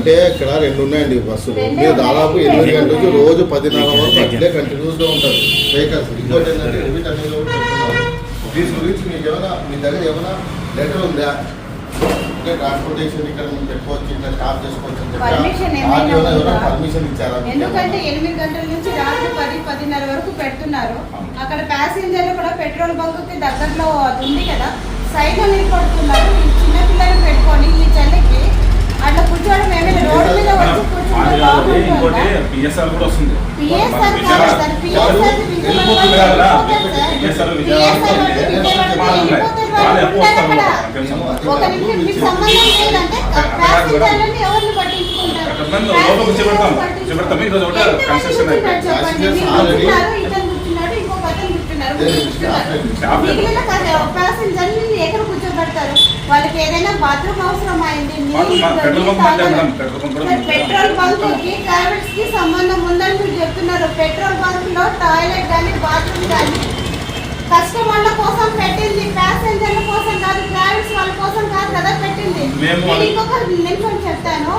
అంటే ఇక్కడ రెండు ఉన్నాయండి బస్సులు రెండే మీరు దాదాపు. ఎనిమిది గంటల నుంచి. రోజు పదిన్నర వరకు అట్లే కంటిన్యూస్గా ఉంటారు వెహికల్స్ ఇంకోటి ఏంటంటే లిమిట్ అనేది. దీని గురించి మీకు ఏమైనా మీ దగ్గర ఏమైనా లెటర్ ఉందా అంటే ట్రాన్స్పోర్టేషన్ ఇక్కడ మేము పెట్టుకోవచ్చు ఇక్కడ స్టాప్ చేసుకోవచ్చు అని చెప్పి? పర్మిషన్ ఇచ్చారా ఎందుకంటే? ఎనిమిది గంటల నుంచి రాత్రి పది పదిన్నర వరకు పెడుతున్నారు అక్కడ ప్యాసింజర్లు కూడా పెట్రోల్ బంక్కి దగ్గరలో అది ఉంది కదా సైడ్ నిలబడుతున్నారు ఈ చిన్న పిల్లలు పెట్టుకొని ఈ చలికి అట్లా కూర్చోవడం ఏమైనా రోడ్డు మీద వచ్చి కూర్చుంటే ఇంకోటి పిఎస్ఆర్ కూడా వస్తుంది. పిఎస్ఆర్ లోపల కూర్చోబెడతాం. కూర్చోబెడతాం. ఈరోజు ఒకటే concession అయిపోయింది. కూర్చోబెడతారు? వాళ్ళకి ఏదైనా బాత్రూమ్ అవసరం అయింది పెట్రోల్ బంక్కి ట్రావెల్స్కి సంబంధం ఉందని మీరు చెప్తున్నారు. పెట్రోల్ బంక్లో టాయిలెట్ కానీ బాత్రూమ్ కానీ కస్టమర్ల కోసం పెట్టింది ప్యాసింజర్ల కోసం కాదు ట్రావెల్స్ వాళ్ళ కోసం కాదు కదా పెట్టింది. నేను ఇంకొక నిమిషం చెప్తాను.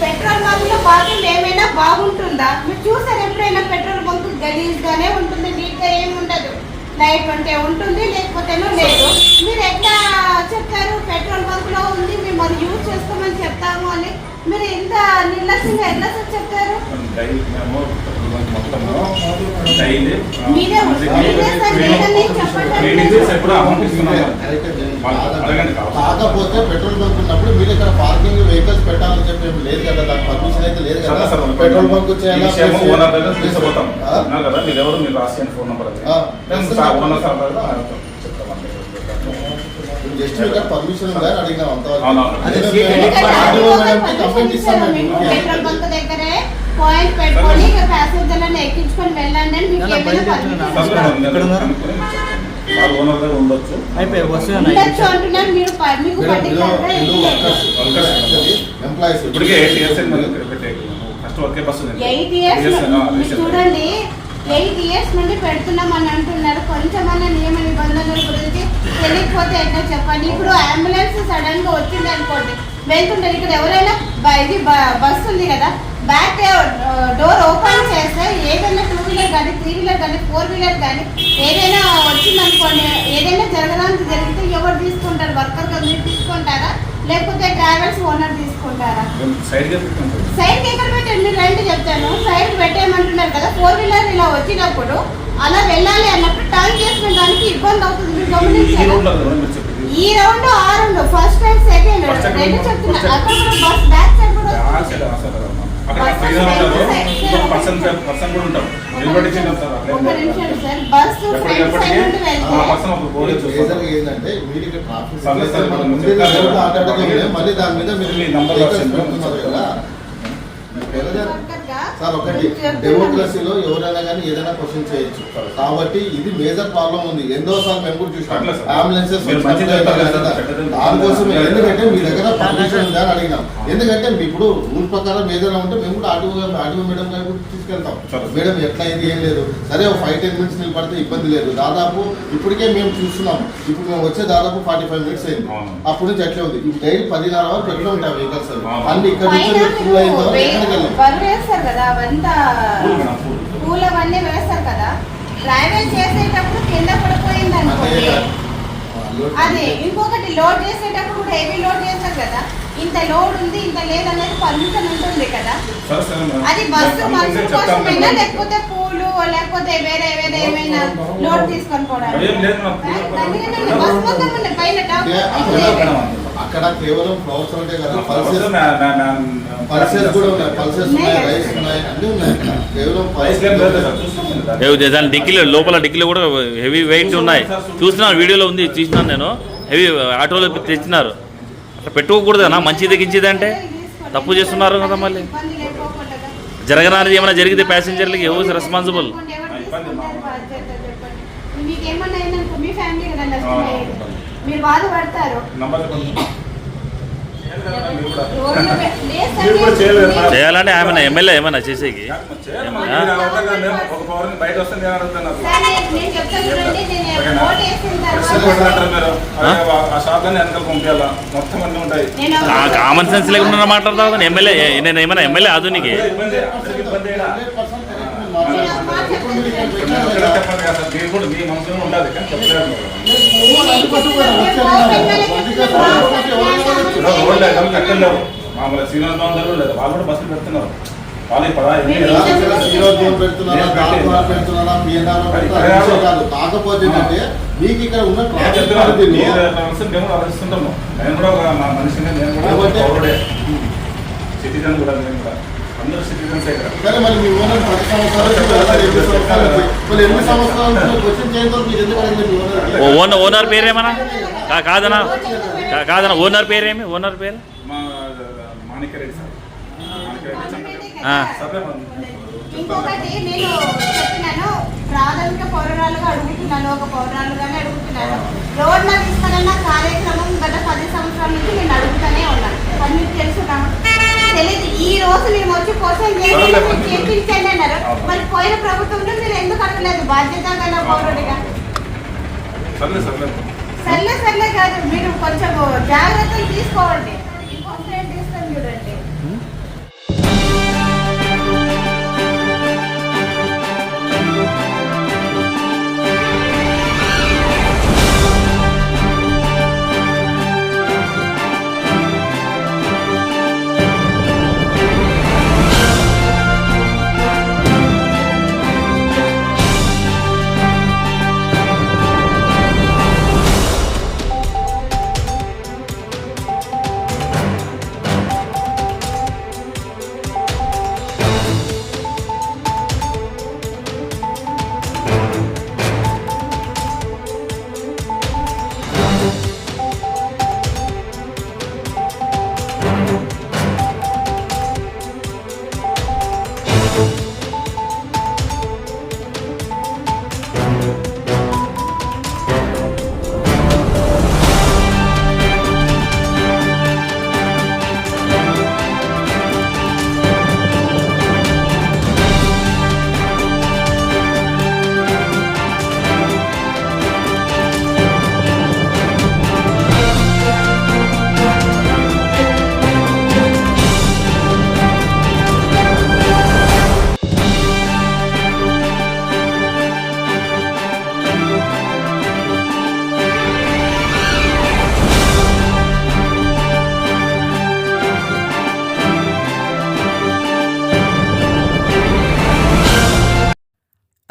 పెట్రోల్ బంక్లో బాత్రూమ్ ఏమైనా బాగుంటుందా? మీరు చూసారు ఎప్పుడైనా పెట్రోల్ బంక్ గలీజ్ గానే ఉంటుంది నీట్గా ఏమి ఉండదు. లైట్ ఉంటే ఉంటుంది లేకపోతేనో లేదు. మీరు ఎట్లా చెప్తారు పెట్రోల్ బంక్లో ఉంది మిమ్మల్ని యూజ్ చేస్తామని చెప్తాము అని. మీరు ఇంత నిర్లక్ష్యంగా ఎట్లా చెప్తారు కాకపోతే పెట్రోల్ బంక్ ఉన్నప్పుడు మీరు ఇక్కడ పార్కింగ్ వెహికల్స్ పెట్టాలని చెప్పి లేదు కదా దానికి పర్మిషన్ అయితే లేదు కదా. సార్, పెట్రోల్ బంక్ తీసుకుపోతాం. కదా మీరు ఎవరు? మీరు రాసియండి ఫోన్ నెంబర్ అది. జస్ట్ ఇక్కడ పర్మిషన్ ఉందా అడిగినాం అంతవరకు. కంప్లైంట్ ఇస్తాం పాయింట్ పెట్టుకొని ఇక ప్యాసింజర్లను ఎక్కించుకొని వెళ్ళండి అని మీకు ఏమైనా పర్మిషన్ ఉండొచ్చు. ఉండొచ్చు అంటున్నారు మీరు ప- మీకు. ఇప్పటికే ఎయిట్ ఇయర్స్ ఫస్ట్ ఒకే బస్సు ఉంది. ఎయిట్ ఇయర్స్ Yes, ఆ, మీరు recent. చూడండి ఎయిట్ ఇయర్స్ నుండి పెడుతున్నాం అని అంటున్నారు. కొంచెమన్నా నియమ నిబంధనల గురించి తెలియకపోతే ఎట్లా చెప్పండి? ఇప్పుడు అంబులెన్స్ సడన్గా వచ్చింది అనుకోండి. వెళ్తుంటారు. ఇక్కడ ఎవరైనా బ- ఇది బస్ ఉంది కదా బ్యాక్ డోర్ ఓపెన్ చేస్తే ఏదైనా టూ వీలర్ కానీ త్రీ వీలర్ కానీ ఫోర్ వీలర్ కానీ ఏదైనా వచ్చిందనుకోండి ఏదైనా జరగడానికి జరిగితే ఎవరు తీసుకుంటారు? వర్కర్ మీరు తీసుకుంటారా? లేకపోతే ట్రావెల్స్ ఓనర్ తీసుకుంటారా? సైడ్ ఎక్కడ పెట్టండి రండి చెప్తాను. సైడ్ పెట్టేయమంటున్నారు కదా ఫోర్ వీలర్ ఇలా వచ్చినప్పుడు అలా వెళ్ళాలి అన్నప్పుడు టర్న్ చేసుకునే దానికి ఇబ్బంది అవుతుంది. గమనించారా? ఈ రౌండ్ ఆ రౌండ్. ఫస్ట్ అండ్ సెకండ్ రెండు చెప్తున్నా. అక్కడ కూడా బస్ బ్యాక్ సైడ్ కూడా ఆ వస్తుంది. సైడ్, ఆ సైడ్ అమ్మా. అక్కడ. పర్సన్ పర్సన్ కూడా నిలబడి బస్. మేజర్గా ఏంటంటే మీరు ఇక్కడ ట్రాఫిక్ మళ్ళీ దాని మీద మీరు మీ నంబర్ vehicles రాసింది. పెడుతున్నారు కదా ఎవరైనా- వర్కర్గా సార్ ఒకటి. డెమోక్రసీలో ఎవరైనా కానీ ఏదైనా క్వశ్చన్ చేయొచ్చు. కాబట్టి ఇది మేజర్ ప్రాబ్లం ఉంది. ఎన్నో సార్లు మేము కూడా చూసాం సార్. అంబులెన్సెస్ సార్, దానికోసం. ఎందుకంటే మీ దగ్గర పర్మిషన్ ఉందా అని అడిగినాం. ఎందుకంటే మీ ఇప్పుడు రూల్ ప్రకారం ఏదైనా ఉంటే మేము కూడా ఆటో ఆటో మేడం గారు కూడా తీసుకెళ్తాం. సరే. మేడం ఎట్లా ఇది ఏం లేదు. సరే ఒక ఫైవ్ టెన్ మినిట్స్ నిలబడితే ఇబ్బంది లేదు. దాదాపు ఇప్పటికే మేము చూస్తున్నాం. ఇప్పుడు మేము వచ్చే దాదాపు ఫార్టీ ఫైవ్ మినిట్స్ అయింది. అప్పటి నుంచి ఎట్లా ఉంది. ఇప్పుడు డైలీ పదిన్నర వరకు ఎట్లా ఉంటాయి వెహికల్స్. అన్ని ఇక్కడ నుంచి ఫుల్ వే- ఎక్కడికి వెళ్ళాం అవంతా పూలు అవన్నీ వేస్తారు కదా. ట్రావెల్ చేసేటప్పుడు కింద పడిపోయింది అనుకోండి అదే ఇంకొకటి లోడ్ చేసేటప్పుడు కూడా హెవీ లోడ్ చేస్తారు కదా. ఇంత లోడ్ ఉంది ఇంత లేదనేది పర్మిషన్ ఉంటుంది కదా. అది బస్సు మనుషుల కోసమైనా. లేకపోతే పూలు లేకపోతే వేరే వేరే ఏమైనా లోడ్ తీసుకొని పోవడానికి? ఏం లేదు మేడం, పూలు కూడా- అందుకనే బస్ మొత్తం పైన అక్కడ కేవలం ఫ్లవర్స్ ఉంటాయి కదా పల్సెస్ పల్సెస్ కూడా ఉన్నాయి పల్సెస్ ఉన్నాయి. రైస్ ఉన్నాయి అన్ని ఉన్నాయి కేవలం డిక్కీలో లోపల డిక్కీలో కూడా హెవీ వెయిట్ ఉన్నాయి. చూస్తున్నాను. వీడియోలో ఉంది చూసినాను నేను. హెవీ ఆటోలో తెచ్చినారు. అట్లా పెట్టుకోకూడదనా మంచిది గించిది అంటే? తప్పు చేస్తున్నారు కదా మళ్ళీ. జరగనాది ఏమైనా జరిగితే ప్యాసింజర్లకి ఎవరు రెస్పాన్సిబుల్ కదా. మీరు బాధపడతారు. చేయాలంటే ఆమె ఎమ్మెల్యే ఏమన్నా చేసేకి కామన్ సెన్స్ లేకుండా మాట్లాడతావు ఎమ్మెల్యే నేను ఏమైనా ఎమ్మెల్యే అదునికి ఇబ్బంది అందరికీ ఇబ్బంది ఈడ. 100% correct మీరు మాట్లాడారు. నేను మాట ఇప్పుడు మీరు ఇక్కడ ఇప్పుడు పెట్టారు నేను కదా. ఒకటే చెప్పాను కదా సార్, మీరు కూడా మీ మనసులో ఉండాలి కానీ చెప్పలేదు మీరు. మామూలుగా శ్రీనివాస్ భవన్ దగ్గర లేదు వాళ్ళు కూడా బస్సులు పెడుతున్నారు వాళ్ళు పెడుతున్నారా కాకపోతే మీకు ఇక్కడ ఉన్న నేను ఆలోచిస్తుంటాము నేను కూడా మా మనిషిని నేను కూడా సిటిజన్ కూడా నేను కూడా సరే మరి మీ ఓనర్ పది సంవత్సరాలు సంవత్సరాలు క్వశ్చన్ ఎందుకు అడిగింది ఓనర్? ఓనర్ పేరేమన్నా? కా- కాదనా? కా- కాదనా? ఓనర్ పేరేమి? ఓనర్ పేరు? మా మాణిక్యరెడ్డి సార్. మాణిక్యరెడ్డి చంద్రరెడ్డి. ఆ. సరే మరి. ఇంకొకటి నేను చెప్తున్నాను ప్రాథమిక పౌరాలుగా అడుగుతున్నాను ఒక పౌరాలుగానే అడుగుతున్నాను రోడ్ల విస్తరణ కార్యక్రమం గత పది సంవత్సరాల నుంచి నేను అడుగుతూనే ఉన్నాను అది మీకు తెలుసున్నాను తెలియదు ఈ రోజు మేము వచ్చి క్వశ్చన్ చేయండి చేయించండి అన్నారు మరి పోయిన ప్రభుత్వంలో మీరు ఎందుకు అడగలేదు బాధ్యత గల పౌరుడిగా సర్లే. సర్లే సర్లే కాదు. మీరు కొంచెం జాగ్రత్తలు తీసుకోవండి